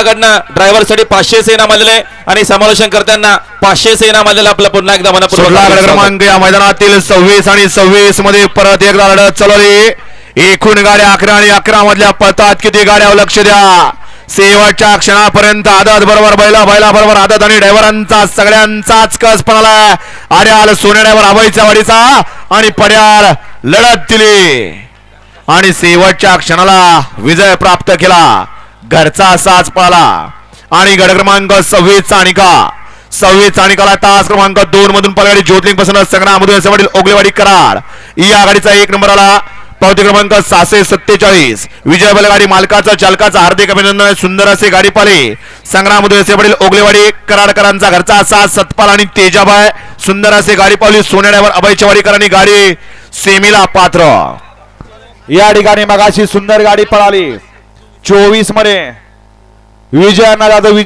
संघाकडनं ड्रायव्हरसाठी पाचशे सेना आलेले आणि समालोचन करताना पाचशे सेना आलेलं आपलं पुन्हा एकदा मनपूर्वक क्रमांक या मैदानातील सव्वीस आणि सव्वीसमध्ये परत एकदा लढत चालवली. एकूण गाड्या अकरा आणि अकरा मधल्या पळतात किती गाड्या लक्ष द्या? शेवटच्या क्षणापर्यंत आदत बरोबर बैला बैला बरोबर आदत आणि ड्रायव्हरांचा सगळ्यांचाच कस पणाला आर्याल सोने ड्रायव्हर अभयच्या वाडीचा आणि पड्याल लढत दिली. आणि शेवटच्या क्षणाला विजय प्राप्त केला. घरचा साज पाला. आणि गड क्रमांक सव्वीस चाणिका. सव्वीस चाणिकाला तास क्रमांक दोन मधून पलगाडी ज्योतलिंगपासून संग्राम वडील ओगलेवाडी कराड. या आघाडीचा एक नंबर आला पावती क्रमांक सहाशे सत्तेचाळीस. विजय बलगाडी मालकाचा चालकाचा हार्दिक अभिनंदन सुंदर असे गाडी पाले. संग्राम वडील ओगलेवाडी कराडकरांचा घरचा असा सतपाल आणि तेजाबाय सुंदर असे गाडी पावली सोन्याड्यावर अभय चवाडीकरांनी गाडी सेमीला पात्र. या ठिकाणी मगाशी सुंदर गाडी पळाली. चोवीसमध्ये विजयांना जाधव